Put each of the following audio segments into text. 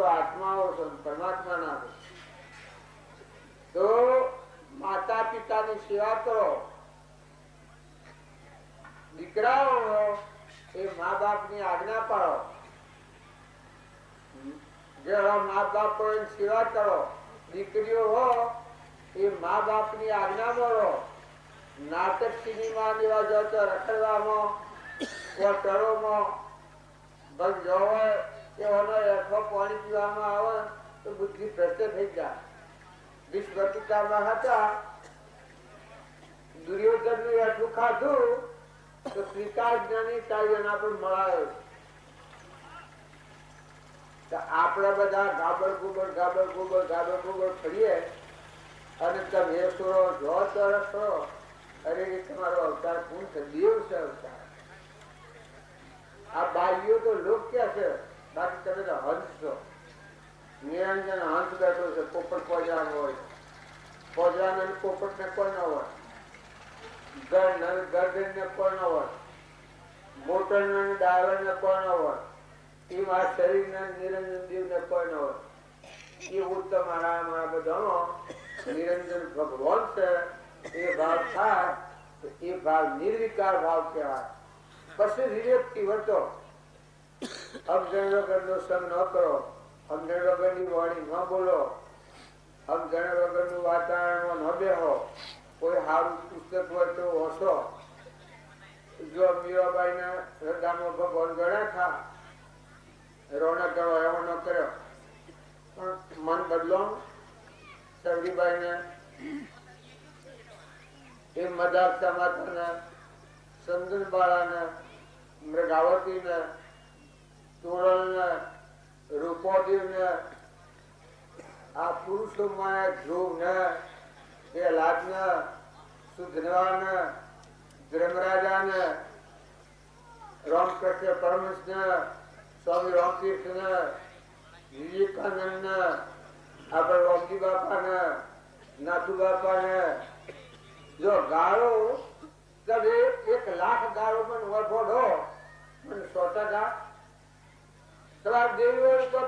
છો આત્માઓ છો પરમાત્મા ના છો. તો માતા પિતાની સેવા કરો. દીકરાઓ, એ મા બાપની આજ્ઞા પાડો મા બાપ સેવા કરો, દીકરીઓ હો, એ મા બાપની આજ્ઞા મળો નાટક સિનેમા લેવા જાઓ તો રખડવામાં હોટલોમાં બસ જોવે કે પાણી પીવામાં આવે, તો બુદ્ધિ ભ્રષ્ટ થઈ જાય. વિશ્વપિતામાં હતા દુર્યોધનનું ખાધું, તો શ્રીકાર જ્ઞાની તારી એના પર મળાયો. આપણે બધા ગાબર ગુબર ગાબર ગુબર ગાબર ગુબર ફરીએ, અને તમે છોડો જો તરફ છો, અરે તમારો અવતાર છે? દેવ છે અવતાર. આ બાઈઓ તો લોક ક્યાં છે? બાકી કરીને હંસ નિરંજન હંસ બેઠો છે, પોપટ પોજરાનો હોય. પોજરાનો ને પોપટ ને કોઈ ન હોય. ગર ગરદન ને કોઈ ન હોય. મોટર ને ડાયવર ને કોઈ ન હોય. એ મારા શરીર ને નિરંજન દેવ ને કોઈ ન હોય. એ ઉત્તમ આરામ આ બધાનો નિરંજન ભગવાન છે. એ ભાવ થાય એ ભાવ નિર્વિકાર ભાવ કહેવાય. પછી રિલેક્ટિવ વર્તો અમજણ વગર નો સંગ ન કરો. અમજણ વગરની વાણી ન બોલો. અમજણ વગરનું વાતાવરણ ન બેહો. કોઈ સારું પુસ્તક તો હસો જો મીરાબાઈ ના હૃદયમાં ભગવાન ગણ્યા થા. રોનક ગણો એવો ન કર્યો. પણ મન બદલો. સવડીબાઈ ને એ મદાક્ષા માતાને સંદન બાળાને મૃગાવતીને તોરણને રૂપોદીને આ પુરુષોમાં ધ્રુવને પ્રહલાદને સુધનવાને જો ગાળો તમે એક લાખ ગાળો પણ વળફોડો મને સો ટકા તમારે દેવી હોય તો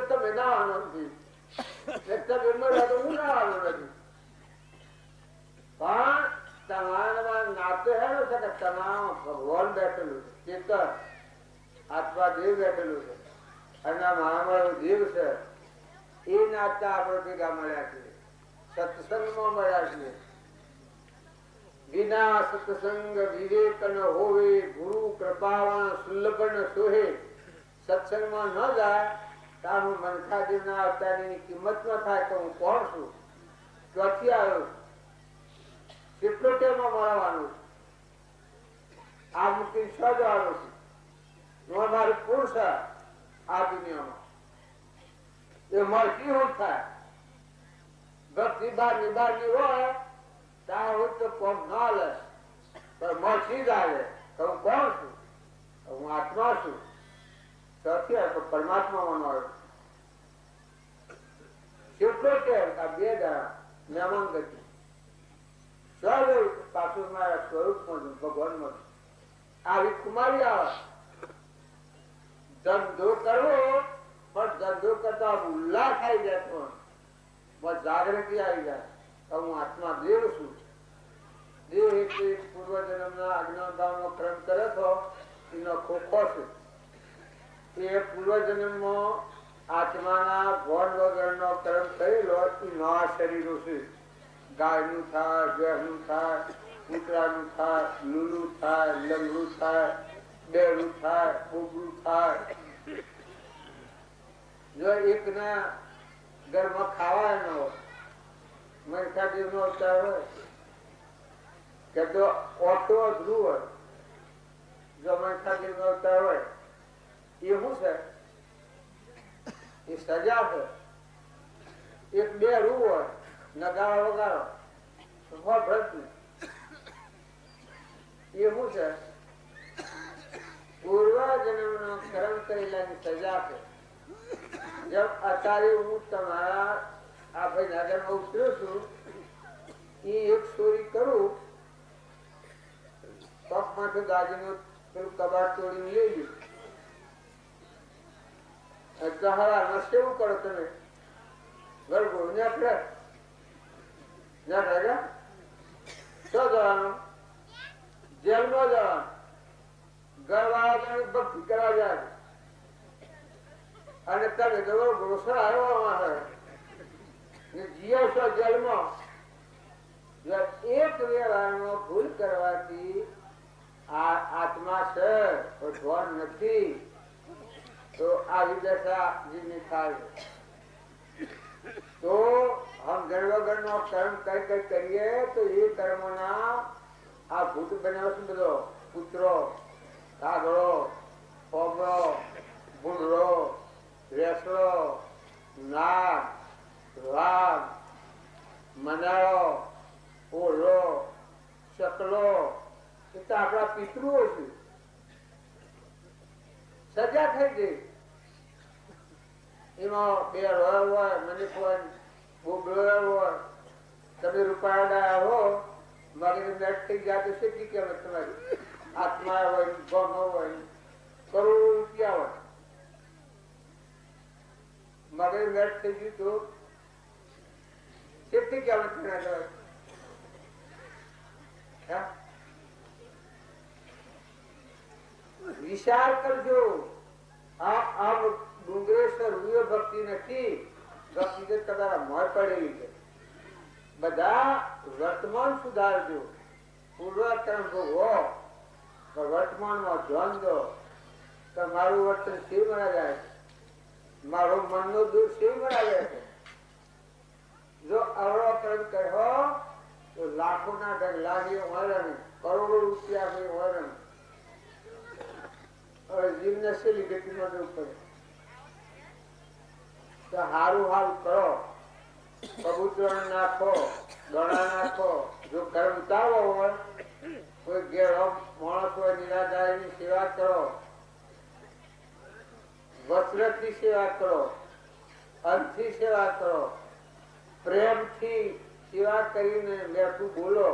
તમે ના આનંદી ને કે તમામ ભગવાન બેઠેલું છે આત્મા દેવ બેઠેલું છે. અને મહામારું દેવ છે. એ નાતા આપણે ભેગા મળ્યા છે સત્સંગમાં મળ્યા છે વિના સત્સંગ વિવેક ન હોવે, ગુરુ કૃપાવણ સુલભ સોહે. સત્સંગમાં ન જાય તારું મનખાદેવ ના અવતારની કિંમત ન થાય તો હું કોણ છું? ક્યાંથી આવ્યો? છું કેટલો ટેમાં મળવાનું આ મૂકી સજવાનું છે. મારું પુરુષ આ દુનિયામાં. મળતી હું ભક્તિ બારની બારની હોય, ત્યાં હોય તો કોણ ના લે. પણ મળતી જ આવે. તો હું કોણ છું? હું આત્મા છું. સત્ય પરમાત્મા આવ્યો. કેટલો ટેમ આ બે દાડા મહેમાન ગતિ સર્વ પાછું મારા સ્વરૂપમાં ભગવાનમાં આવી કુમારી આવે. ધંધો કરવો પણ ધંધો કરતા ઉલ્લાસ આવી જાય પણ. જાગૃતિ આવી જાય. હું આત્મા દેવ છું. દેવ એટલે પૂર્વ જન્મના અજ્ઞાનભાવ નો ક્રમ કરે તો એનો ખોખો છે. એ પૂર્વ જન્મમાં આત્માના ભોન વગરનો કર્મ કરેલો એ નવા શરીરો છે. ગાયનું થાય, ભેંસનું થાય, કૂતરાનું થાય લૂલું થાય, લંગડું થાય બેડું થાય, બોબડું થાય. જો એક ના ઘરમાં ખાવા ન હોય મરખા દેવ નો અવતાર હોય, કે તો ઓટો ધ્રુવ હોય, જો મરખા દેવ નો અવતાર હોય, એ શું છે? એ સજા છે. એક બે રૂ નગાડો વગાડો ભ્રત એ શું છે? પૂર્વ જન્મ નો કર્મ કરેલાની સજા છે. જબ અત્યારે હું તમારા આ ભાઈ નાગરમાં ઉતર્યો છું એ એક ચોરી કરું. પગમાંથી દાદીનું પેલું કબાટ તોડીને લઈ ગયું એટલે કેવું કરો તમે? ગરબો નેકળે નેકળે શું જવાનું જેલમાં જવાનું. ભક્તિ કરવા. જાય અને તમે જબર ઘોષણા આવ્યો આવે જીઓ જેલમાં. એક વ્યવહારમાં ભૂલ કરવાથી આ આત્મા છે ભગવાન નથી. તો આવી દશા જીવની થાય. તો હમ ગણ નો કર્મ કઈ કઈ કરીએ, તો એ કર્મના આ ભૂત બનાવે છે બધો? કૂતરો, કાગડો પોબળો ભૂંડરો રેસડો નાગ, વાઘ, મનાળો ઓલો ચકલો, એ તો આપણા પિતૃઓ છે. સજા થઈ ગઈ. એમાં બે રોયલ હોય પણ બોબડો હોય, તમે રૂપાળા હો મારી મેટ થઈ ગયા તો શેકી કેમ તમારી. આત્મા હોય ગમ હોય, કરોડો રૂપિયા હોય. મગર મેટ થઈ ગયું તો કેટલી તમારે હા? વિચાર કરજો. આ ડુંગરેશ્વર રૂય ભક્તિ નથી. ભક્તિ તો તમારા મોર પડેલી છે. બધા વર્તમાન સુધારજો. પૂર્વતન ભોગવો. વર્તમાનમાં ધ્યાન દો. મારું વર્તન શિવ બના જાય મારો મનનો દોષ શિવ બનાવે છે? જો અવળો કર્મ કહો તો લાખોના ડગલાની વરણ કરોડો રૂપિયાની વરણ હવે જીવને શેલી ગતિમાં જવું પડે. તો હારું હારું કરો. કબૂતર નાખો ગણા નાખો. જો કર્મ ઉતારવો હોય, કોઈ ઘેરો માણસ હોયની સેવા કરો. વસ્ત્રથી સેવા કરો, અર્થથી સેવા કરો, પ્રેમથી સેવા કરીને બેઠું બોલો.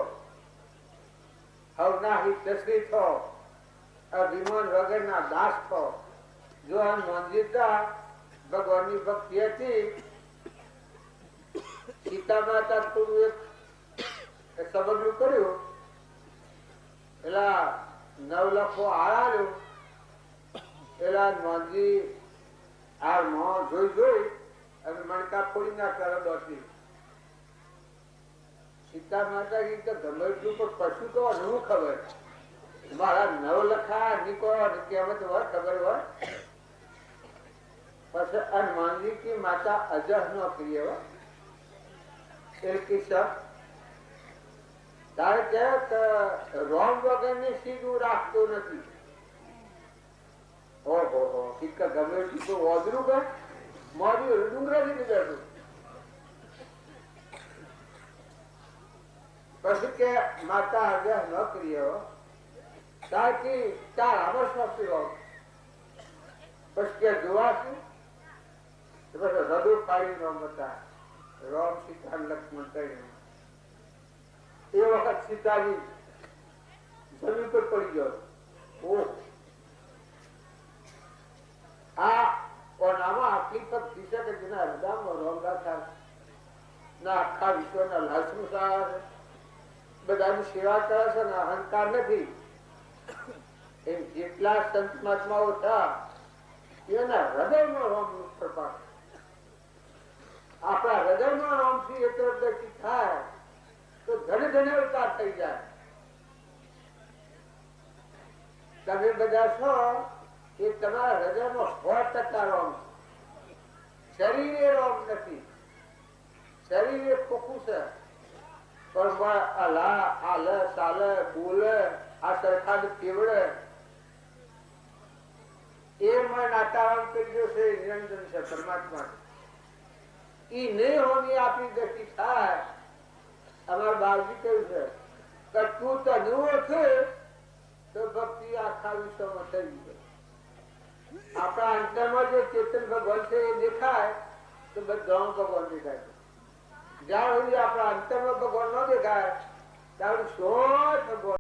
હવના હિતશ્રી થો અભિમાન વગરના દાસ થો જો આ નોંધીતા ભગવાનની ભક્તિ હતી, સીતા માતા થોડું એક કર્યું પેલા નવ લખો આળાયું પેલા નોંધી હનુમાનજી માતા અજહ નો પ્રિય હોય તારે કે રોમ વગરની સીધું રાખતો નથી. ઓહો ગમે એટલું તો ઓદરું મારી મોડ્યું ડુંગરા થી બેઠું પછી કે, માતા અજહ ન કર્યો તાકી તાર અવશ્ય પીવો પછી કે જોવાશું પછી હૃદય પાડી નો બતા રામ સીતા લક્ષ્મણ કરીને એ વખત સીતાજી જમીન પર પડી ગયો. ઓહ. આ ઓનામાં આટલી ભક્તિ છે કે જેના હૃદયમાં રોગા થાય. ના, આખા વિશ્વના લાલસુ સાર બધાની સેવા કરે છે ને અહંકાર નથી. એમ જેટલા સંત મહાત્માઓ હતા એના હૃદયમાં રોમ પ્રપાટ આપણા હૃદયમાં રોમથી એટલો દર્શિત થાય, તો ધન ધન અવતાર થઈ જાય. તમે બધા છો એ તમારા હૃદયનો સો ટકા છે. શરીરે રોગ નથી. શરીરે ખોખું છે. પણ અલા આલ ચાલે બોલે, આ સરખા કેવડે એ માં કરી દો છે, નિરંજન છે, પરમાત્મા. ઈ નહીં હોની આપણી ગતિ થાય. અમાર બાવજી કહ્યું છે કે તું તજવો છે, તો ભક્તિ આખા વિશ્વમાં થઈ ગઈ. આપણા અંતરમાં જે ચેતન ભગવાન છે એ દેખાય, તો બધા ભગવાન દેખાય? જ્યાં સુધી આપણા અંતરમાં ભગવાન ન દેખાય, ત્યાં સુધી સો ભગવાન